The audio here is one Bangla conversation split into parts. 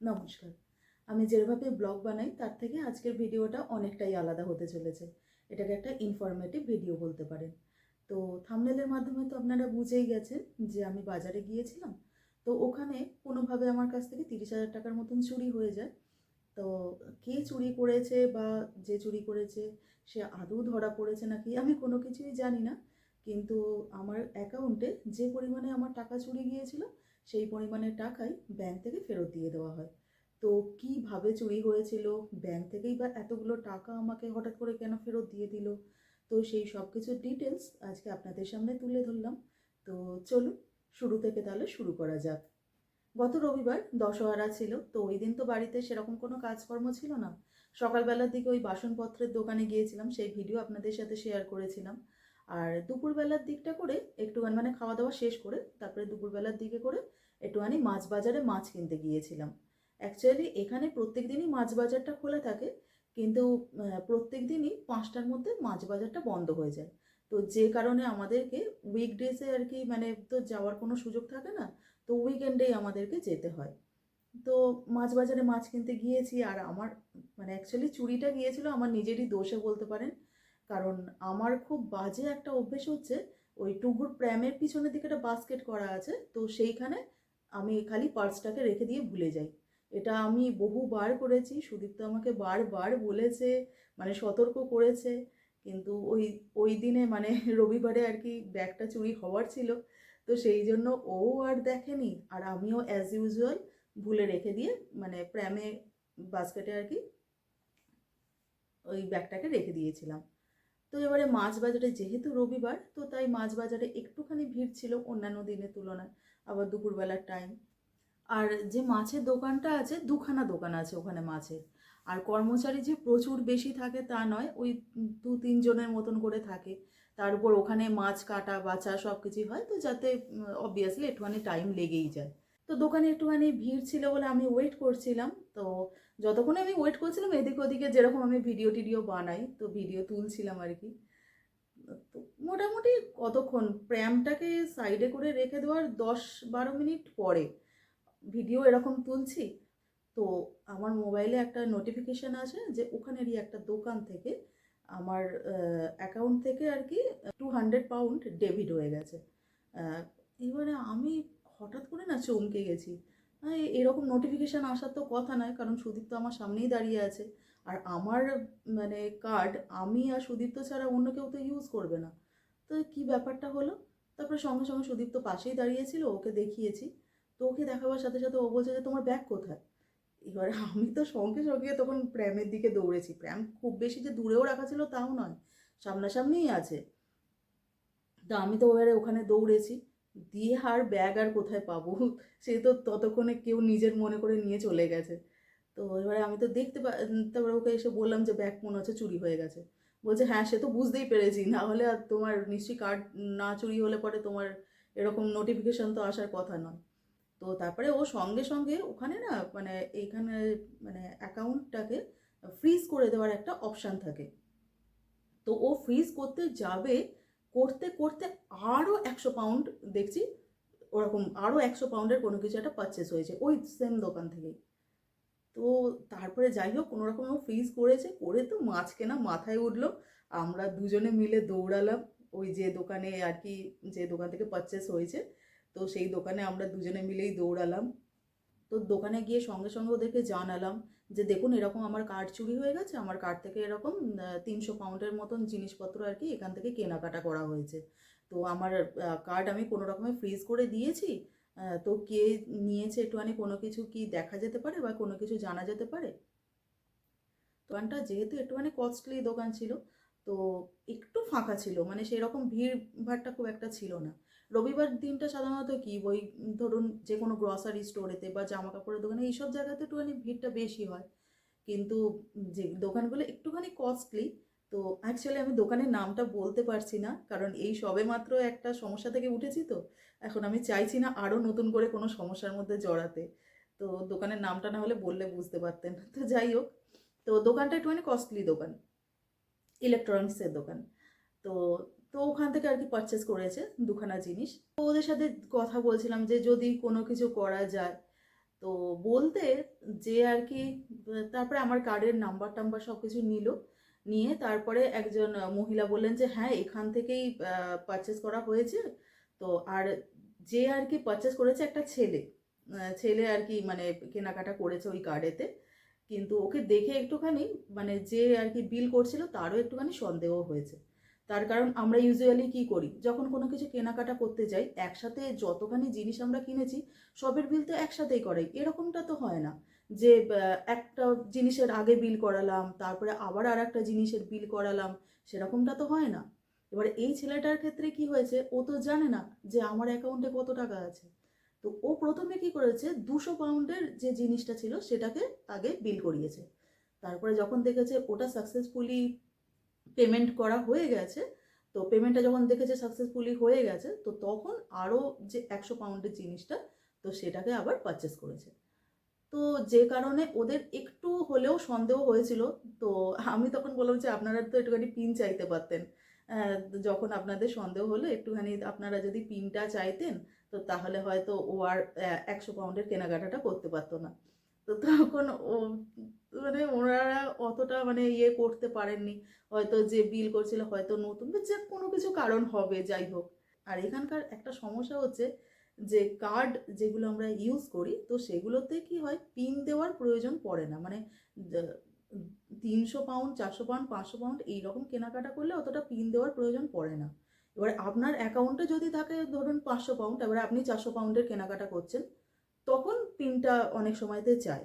নমস্কার আমি যেভাবে ব্লগ বানাই, তার থেকে আজকের ভিডিওটা অনেকটাই আলাদা হতে চলেছে। এটাকে একটা ইনফরমেটিভ ভিডিও বলতে পারেন। তো থামনেলের মাধ্যমে তো আপনারা বুঝেই গেছেন যে আমি বাজারে গিয়েছিলাম। তো ওখানে কোনোভাবে আমার কাছ থেকে তিরিশ হাজার টাকার মতন চুরি হয়ে যায়। তো কে চুরি করেছে বা যে চুরি করেছে, সে আদৌ ধরা পড়েছে নাকি, আমি কোনো কিছুই জানি না। কিন্তু আমার অ্যাকাউন্টে যে পরিমাণে আমার টাকা চুরি গিয়েছিল সেই পরিমাণের টাকাই ব্যাংক থেকে ফেরত দিয়ে দেওয়া হয়। তো কীভাবে চুরি হয়েছিল? ব্যাংক থেকেই বা এতগুলো টাকা আমাকে হঠাৎ করে কেন ফেরত দিয়ে দিল? তো সেই সব কিছুর ডিটেলস আজকে আপনাদের সামনে তুলে ধরলাম। তো চলুন, শুরু থেকে তাহলে শুরু করা যাক। গত রবিবার দশহরা ছিল, তো ওই দিন তো বাড়িতে সেরকম কোনো কাজকর্ম ছিল না। সকালবেলার দিকে ওই বাসনপত্রের দোকানে গিয়েছিলাম, সেই ভিডিও আপনাদের সাথে শেয়ার করেছিলাম। আর দুপুরবেলার দিকটা করে একটুখানি মানে খাওয়া দাওয়া শেষ করে তারপরে দুপুরবেলার দিকে করে একটুখানি মাছ বাজারে মাছ কিনতে গিয়েছিলাম। অ্যাকচুয়ালি এখানে প্রত্যেক দিনই মাছ বাজারটা খোলা থাকে, কিন্তু প্রত্যেক দিনই পাঁচটার মধ্যে মাছ বাজারটা বন্ধ হয়ে যায়। তো যে কারণে আমাদেরকে উইকডেজে আর কি মানে তো যাওয়ার কোনো সুযোগ থাকে না, তো উইকেন্ডেই আমাদেরকে যেতে হয়। তো মাছ বাজারে মাছ কিনতে গিয়েছি, আর আমার মানে অ্যাকচুয়ালি চুরিটা গিয়েছিল, আমার নিজেরই দোষে বলতে পারেন। কারণ আমার খুব বাজে একটা অভ্যেস হচ্ছে, ওই টুগুর প্র্যামের পিছনের দিকে একটা বাস্কেট করা আছে, তো সেইখানে আমি খালি পার্সটাকে রেখে দিয়ে ভুলে যাই। এটা আমি বহুবার করেছি, সুদীপ্ত আমাকে বারবার বলেছে মানে সতর্ক করেছে, কিন্তু ওই ওই দিনে মানে রবিবারে আর কি ব্যাগটা চুরি হওয়ার ছিল, তো সেই জন্য ও আর দেখেনি, আর আমিও অ্যাজ ইউজুয়াল ভুলে রেখে দিয়ে মানে প্র্যামে বাস্কেটে আর কি ওই ব্যাগটাকে রেখে দিয়েছিলাম। তো এবারে মাছ বাজারে যেহেতু রবিবার, তো তাই মাছ বাজারে একটুখানি ভিড় ছিল অন্যান্য দিনের তুলনায়, আবার দুপুরবেলার টাইম আর যে মাছের দোকানটা আছে, দুখানা দোকান আছে ওখানে মাছের। আর কর্মচারী যে প্রচুর বেশি থাকে তা নয়, ওই দু তিনজনের মতন করে থাকে। তার উপর ওখানে মাছ কাটা, বাছা সব কিছুই হয়, তো যাতে অবভিয়াসলি একটুখানি টাইম লেগেই যায়। তো দোকানে একটুখানি ভিড় ছিল বলে আমি ওয়েট করছিলাম, তো যতক্ষণে আমি ওয়েট করছিলাম, এদিক ওদিকে যেরকম আমি ভিডিও টিডিও বানাই, তো ভিডিও তুলছিলাম আর কি। তো মোটামুটি কতক্ষণ? প্র্যামটাকে সাইডে করে রেখে দেওয়ার দশ বারো মিনিট পরে ভিডিও এরকম তুলছি। তো আমার মোবাইলে একটা নোটিফিকেশান আছে যে ওখানেরই একটা দোকান থেকে আমার অ্যাকাউন্ট থেকে আর কি টু হান্ড্রেড পাউন্ড ডেবিট হয়ে গেছে। এবারে আমি হঠাৎ করে না চমকে গেছি। এরকম নোটিফিকেশান আসার তো কথা নয়, কারণ সুদীপ তো আমার সামনেই দাঁড়িয়ে আছে। আর আমার মানে কার্ড আমি আর সুদীপ্ত ছাড়া অন্য কেউ তো ইউজ করবে না। তো কি ব্যাপারটা হলো? তারপরে সঙ্গে সঙ্গে সুদীপ তো পাশেই দাঁড়িয়েছিল, ওকে দেখিয়েছি। তো ওকে দেখাবার সাথে সাথে ও বলছে যে, তোমার ব্যাগ কোথায়? এবার আমি তো সঙ্গে সঙ্গে তখন প্র্যামের দিকে দৌড়েছি। প্র্যাম খুব বেশি যে দূরেও রাখা ছিল তাও নয়, সামনাসামনিই আছে। তো আমি তো ওখানে দৌড়েছি। দিয়ে আর ব্যাগ আর কোথায় পাবো? সে তো ততক্ষণে কেউ নিজের মনে করে নিয়ে চলে গেছে। তো এবারে আমি তো দেখতে পা তারপরে ওকে এসে বললাম যে ব্যাগ মনে হচ্ছে চুরি হয়ে গেছে। বলছে হ্যাঁ সে তো বুঝতেই পেরেছি। না হলে আর তোমার নিশ্চয়ই কার্ড না চুরি হলে পরে তোমার এরকম নোটিফিকেশান তো আসার কথা নয়। তো তারপরে ও সঙ্গে সঙ্গে ওখানে না মানে এইখানে মানে অ্যাকাউন্টটাকে ফ্রিজ করে দেওয়ার একটা অপশান থাকে। তো ও ফ্রিজ করতে যাবে করতে করতে আরও একশো পাউন্ড দেখছি, ওরকম আরও একশো পাউন্ডের কোনো কিছু একটা পারচেস হয়েছে, ওই সেম দোকান থেকেই। তো তারপরে যাই হোক, কোনো রকম ফ্রিজ করেছে, করে তো মাছ কেনা মাথায় উঠল, আমরা দুজনে মিলে দৌড়ালাম, ওই যে দোকানে আর কি, যে দোকান থেকে পারচেস হয়েছে, তো সেই দোকানে আমরা দুজনে মিলেই দৌড়ালাম। তো দোকানে গিয়ে সঙ্গে সঙ্গে ওদেরকে জানালাম যে দেখুন, এরকম আমার কার্ড চুরি হয়ে গেছে, আমার কার্ড থেকে এরকম তিনশো পাউন্ডের মতন জিনিসপত্র আর কি এখান থেকে কেনাকাটা করা হয়েছে। তো আমার কার্ড আমি কোনো রকমে ফ্রিজ করে দিয়েছি তো কে নিয়েছে একটুখানি কোনো কিছু কি দেখা যেতে পারে বা কোনো কিছু জানা যেতে পারে? দোকানটা যেহেতু একটুখানি কস্টলি দোকান ছিল, তো একটু ফাঁকা ছিল মানে সেরকম ভিড় ভাড়টা খুব একটা ছিল না। রবিবার দিনটা সাধারণত কি? ওই ধরুন যে কোনো গ্রসারি স্টোরেতে বা জামা কাপড়ের দোকানে এইসব জায়গাতে একটুখানি ভিড়টা বেশি হয়। কিন্তু যে দোকানগুলো একটুখানি কস্টলি তো অ্যাকচুয়ালি আমি দোকানের নামটা বলতে পারছি না, কারণ এই সবে মাত্র একটা সমস্যা থেকে উঠেছি তো। এখন আমি চাইছি না আরও নতুন করে কোনো সমস্যার মধ্যে জড়াতে। তো দোকানের নামটা না হলে বললে বুঝতে পারতেন। তো যাই হোক, তো দোকানটা একটুখানি কস্টলি দোকান ইলেকট্রনিক্সের দোকান। তো তো ওখান থেকে আর কি পারচেস করেছে দুখানা জিনিস। তো ওদের সাথে কথা বলছিলাম যে যদি কোনো কিছু করা যায়, তো বলতে যে আর কি তারপরে আমার কার্ডের নাম্বার টাম্বার সব কিছু নিল, নিয়ে তারপরে একজন মহিলা বললেন যে হ্যাঁ এখান থেকেই পারচেস করা হয়েছে। তো আর যে আর কি পারচেস করেছে একটা ছেলে ছেলে আর কি মানে কেনাকাটা করেছে ওই কার্ডেতে কিন্তু ওকে দেখে একটুখানি মানে যে আর কি বিল করছিল তারও একটুখানি সন্দেহ হয়েছে। তার কারণ আমরা ইউজুয়ালি কি করি? যখন কোনো কিছু কেনাকাটা করতে যাই, একসাথে যতখানি জিনিস আমরা কিনেছি, সবের বিল তো একসাথেই করাই এরকমটা তো হয় না যে একটা জিনিসের আগে বিল করালাম, তারপরে আবার আর একটা জিনিসের বিল করালাম, সেরকমটা তো হয় না। এবার এই ছেলেটার ক্ষেত্রে কি হয়েছে, ও তো জানে না যে আমার অ্যাকাউন্টে কত টাকা আছে। তো ও প্রথমে কি করেছে, দুশো পাউন্ডের যে জিনিসটা ছিল, সেটাকে আগে বিল করিয়েছে। তারপরে যখন দেখেছে ওটা সাকসেসফুলি পেমেন্ট করা হয়ে গেছে, তো পেমেন্টটা যখন দেখেছে সাকসেসফুলি হয়ে গেছে, তো তখন আরও যে একশো পাউন্ডের জিনিসটা, তো সেটাকে আবার পারচেস করেছে। তো যে কারণে ওদের একটু হলেও সন্দেহ হয়েছিল, তো আমি তখন বললাম যে আপনারা তো একটুখানি পিন চাইতে পারতেন। যখন আপনাদের সন্দেহ হলো, একটুখানি আপনারা যদি পিনটা চাইতেন, তো তাহলে হয়তো ও আর একশো পাউন্ডের কেনাকাটাটা করতে পারতো না। তো তখন ও মানে ওনারা অতটা মানে ইয়ে করতে পারেননি। হয়তো যে বিল করছিল হয়তো নতুন যে কোনো কিছু কারণ হবে, যাই হোক। আর এখানকার একটা সমস্যা হচ্ছে যে কার্ড যেগুলো আমরা ইউজ করি, তো সেগুলোতে কি হয় পিন দেওয়ার প্রয়োজন পড়ে না। মানে তিনশো পাউন্ড চারশো পাউন্ড পাঁচশো পাউন্ড এইরকম কেনাকাটা করলে অতটা পিন দেওয়ার প্রয়োজন পড়ে না। এবার আপনার অ্যাকাউন্টে যদি থাকে ধরুন পাঁচশো পাউন্ড এবার আপনি চারশো পাউন্ডের কেনাকাটা করছেন তখন পিনটা অনেক সময়তে চায়।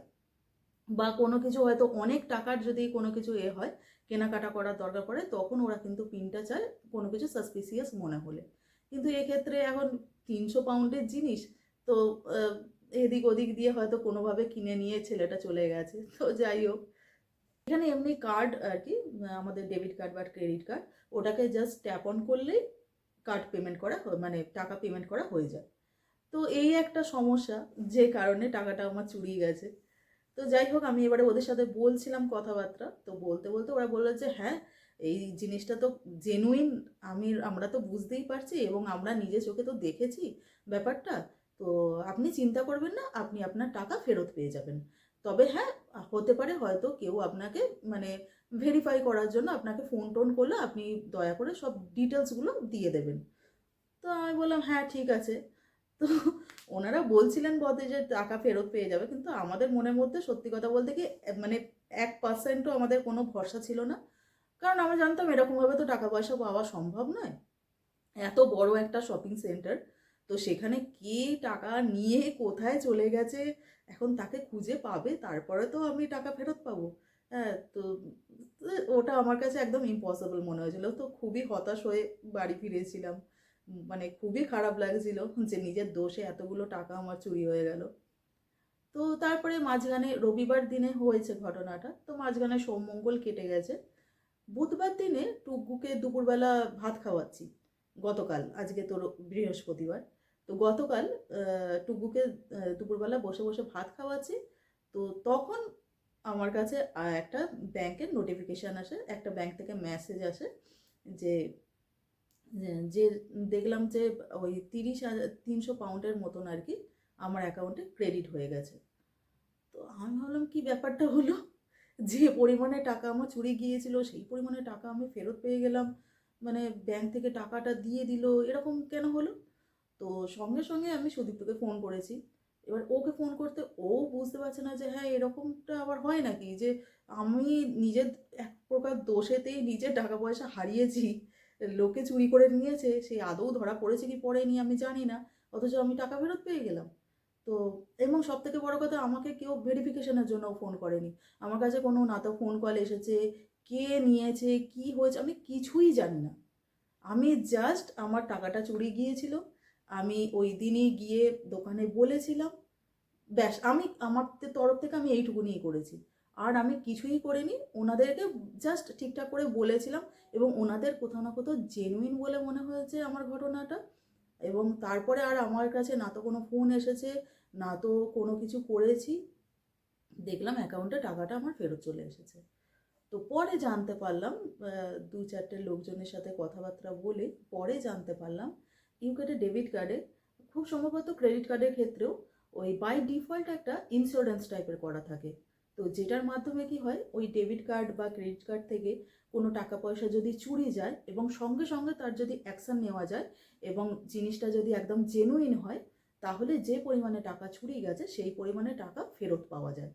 বা কোনো কিছু হয়তো অনেক টাকার যদি কোনো কিছু এ হয়, কেনাকাটা করার দরকার পড়ে, তখন ওরা কিন্তু পিনটা চায় কোনো কিছু সাসপিসিয়াস মনে হলে। কিন্তু এক্ষেত্রে এখন তিনশো পাউন্ডের জিনিস, তো এদিক ওদিক দিয়ে হয়তো কোনোভাবে কিনে নিয়ে ছেলেটা চলে গেছে। তো যাই হোক, এখানে এমনি কার্ড আর কি, আমাদের ডেবিট কার্ড বা ক্রেডিট কার্ড ওটাকে জাস্ট ট্যাপ অন করলেই কার্ড পেমেন্ট করা মানে টাকা পেমেন্ট করা হয়ে যায়। তো এই একটা সমস্যা যে কারণে টাকাটা আমার চুরিয়ে গেছে। তো যাই হোক, আমি এবারে ওদের সাথে বলছিলাম কথাবার্তা। তো বলতে বলতে ওরা বলল যে হ্যাঁ এই জিনিসটা তো জেনুইন আমি, আমরা তো বুঝতেই পারছি এবং আমরা নিজে চোখে তো দেখেছি ব্যাপারটা। তো আপনি চিন্তা করবেন না, আপনি আপনার টাকা ফেরত পেয়ে যাবেন। তবে হ্যাঁ হতে পারে হয়তো কেউ আপনাকে মানে ভেরিফাই করার জন্য আপনাকে ফোন টোন করলে আপনি দয়া করে সব ডিটেলসগুলো দিয়ে দেবেন। তো আমি বললাম হ্যাঁ ঠিক আছে। তো ওনারা বলছিলেন বলতে যে টাকা ফেরত পেয়ে যাবে, কিন্তু আমাদের মনের মধ্যে সত্যি কথা বলতে কি মানে এক পার্সেন্টও আমাদের কোনো ভরসা ছিল না। কারণ আমরা জানতাম এরকমভাবে তো টাকা পয়সা পাওয়া সম্ভব নয়। এত বড় একটা শপিং সেন্টার তো সেখানে কে টাকা নিয়ে কোথায় চলে গেছে, এখন তাকে খুঁজে পাবে, তারপরে তো আমি টাকা ফেরত পাবো। হ্যাঁ তো ওটা আমার কাছে একদম ইম্পসিবল মনে হয়েছিল। তো খুবই হতাশ হয়ে বাড়ি ফিরেছিলাম। মানে খুবই খারাপ লাগছিল যে নিজের দোষে এতগুলো টাকা আমার চুরি হয়ে গেল। তো তারপরে মাঝখানে রবিবার দিনে হয়েছে ঘটনাটা, তো মাঝখানে সোমমঙ্গল কেটে গেছে। বুধবার দিনে টুকুকে দুপুরবেলা ভাত খাওয়াচ্ছি, গতকাল, আজকে তো র- বৃহস্পতিবার। তো গতকাল টুকুকে দুপুরবেলা বসে বসে ভাত খাওয়াচ্ছি, তো তখন আমার কাছে একটা ব্যাংকের নোটিফিকেশান আসে, একটা ব্যাংক থেকে মেসেজ আসে যে যে- দেখলাম যে ওই তিরিশ হাজার তিনশো পাউন্ডের মতন আর কি আমার অ্যাকাউন্টে ক্রেডিট হয়ে গেছে। তো আমি ভাবলাম, কি ব্যাপারটা হলো? যে পরিমাণে টাকা আমার চুরি গিয়েছিল, সেই পরিমাণে টাকা আমি ফেরত পেয়ে গেলাম। মানে ব্যাংক থেকে টাকাটা দিয়ে দিল, এরকম কেন হলো? তো সঙ্গে সঙ্গে আমি সুদীপ্তকে ফোন করেছি। এবার ওকে ফোন করতে ও বুঝতে পারছে না যে হ্যাঁ এরকমটা আবার হয় নাকি? যে আমি নিজের এক প্রকার দোষেতেই নিজের টাকা পয়সা হারিয়েছি। লোকে চুরি করে নিয়েছে সেই আদৌ ধরা পড়েছে কি পড়েনি আমি জানি না, অথচ আমি টাকা ফেরত পেয়ে গেলাম। তো এবং সব থেকে বড় কথা, আমাকে কেউ ভেরিফিকেশনের জন্য ফোন করেনি। আমার কাছে কোনো না তো ফোন কল এসেছে, কে নিয়েছে, কি হয়েছে, আমি কিছুই জানি না। আমি জাস্ট আমার টাকাটা চুরি গিয়েছিল, আমি ওই দিনই গিয়ে দোকানে বলেছিলাম, ব্যাস, আমি, আমার তরফ থেকে আমি এইটুকুনিই করেছি। আর আমি কিছুই করিনি, ওনাদেরকে জাস্ট ঠিকঠাক করে বলেছিলাম এবং ওনাদের কোথাও না কোথাও জেনুইন বলে মনে হয়েছে আমার ঘটনাটা। এবং তারপরে আর আমার কাছে না তো কোনো ফোন এসেছে, না তো কোনো কিছু করেছি। দেখলাম অ্যাকাউন্টে টাকাটা আমার ফেরত চলে এসেছে। তো পরে জানতে পারলাম দু চারটে লোকজনের সাথে কথাবার্তা বলে পরে জানতে পারলাম ইউকেটে ডেবিট কার্ডে খুব সম্ভবত ক্রেডিট কার্ডের ক্ষেত্রেও ওই বাই ডিফল্ট একটা ইন্স্যুরেন্স টাইপের করা থাকে। তো যেটার মাধ্যমে কি হয়, ওই ডেবিট কার্ড বা ক্রেডিট কার্ড থেকে কোনো টাকা পয়সা যদি চুরি যায় এবং সঙ্গে সঙ্গে তার যদি অ্যাকশন নেওয়া যায় এবং জিনিসটা যদি একদম জেনুইন হয়, তাহলে যে পরিমাণে টাকা চুরি গেছে সেই পরিমাণে টাকা ফেরত পাওয়া যায়।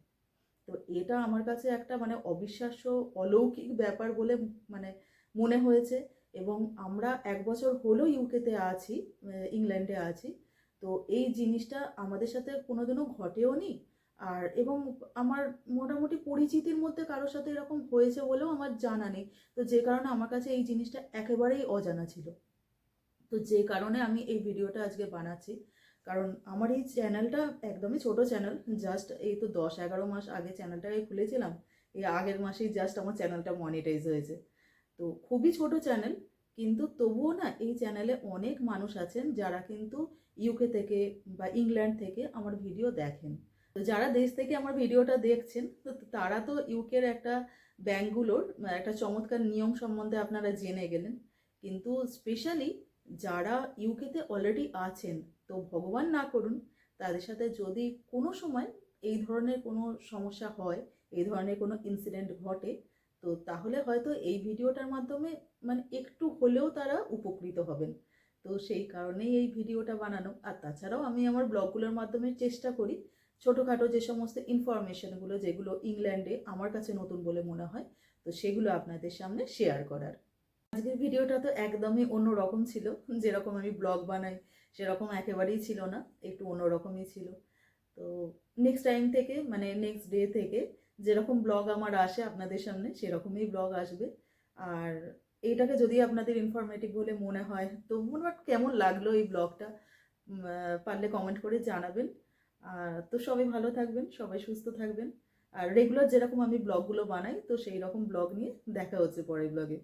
তো এটা আমার কাছে একটা মানে অবিশ্বাস্য, অলৌকিক ব্যাপার বলে মানে মনে হয়েছে এবং আমরা এক বছর হলো ইউকেতে আছি ইংল্যান্ডে আছি। তো এই জিনিসটা আমাদের সাথে কোনোদিনও ঘটেও নি আর এবং আমার মোটামুটি পরিচিতির মধ্যে কারোর সাথে এরকম হয়েছে বলেও আমার জানা নেই। তো যে কারণে আমার কাছে এই জিনিসটা একেবারেই অজানা ছিল। তো যে কারণে আমি এই ভিডিওটা আজকে বানাচ্ছি। কারণ আমার এই চ্যানেলটা একদমই ছোট চ্যানেল জাস্ট এই তো দশ এগারো মাস আগে চ্যানেলটাকে খুলেছিলাম। এই আগের মাসেই জাস্ট আমার চ্যানেলটা মনিটাইজ হয়েছে। তো খুবই ছোট চ্যানেল, কিন্তু তবুও না এই চ্যানেলে অনেক মানুষ আছেন যারা কিন্তু ইউকে থেকে বা ইংল্যান্ড থেকে আমার ভিডিও দেখেন। তো যারা দেশ থেকে আমার ভিডিওটা দেখছেন, তো তারা তো ইউকের একটা ব্যাঙ্কগুলোর একটা চমৎকার নিয়ম সম্বন্ধে আপনারা জেনে গেলেন। কিন্তু স্পেশালি যারা ইউকেতে অলরেডি আছেন, তো ভগবান না করুন, তাদের সাথে যদি কোনো সময় এই ধরনের কোনো সমস্যা হয়, এই ধরনের কোনো ইনসিডেন্ট ঘটে, তো তাহলে হয়তো এই ভিডিওটার মাধ্যমে মানে একটু হলেও তারা উপকৃত হবেন। তো সেই কারণেই এই ভিডিওটা বানানো। আর তাছাড়াও আমি আমার ব্লগগুলোর মাধ্যমে চেষ্টা করি ছোটোখাটো যে সমস্ত ইনফরমেশনগুলো যেগুলো ইংল্যান্ডে আমার কাছে নতুন বলে মনে হয়, তো সেগুলো আপনাদের সামনে শেয়ার করার। আজকের ভিডিওটা তো একদমই অন্য রকম ছিল, যেরকম আমি ব্লগ বানাই, সেরকম একেবারেই ছিল না, একটু অন্যরকমই ছিল। তো নেক্সট টাইম থেকে মানে নেক্সট ডে থেকে, যেরকম ব্লগ আমার আসে আপনাদের সামনে, সেরকমই ব্লগ আসবে। আর এইটাকে যদি আপনাদের ইনফরমেটিভ বলে মনে হয়, তো মনে কেমন লাগল এই ব্লগটা পারলে কমেন্ট করে জানাবেন। তো সবাই ভালো থাকবেন, সবাই সুস্থ থাকবেন। আর রেগুলার যেরকম আমি ব্লগগুলো বানাই, তো সেই রকম ব্লগ নিয়ে দেখা হচ্ছে পরের ব্লগে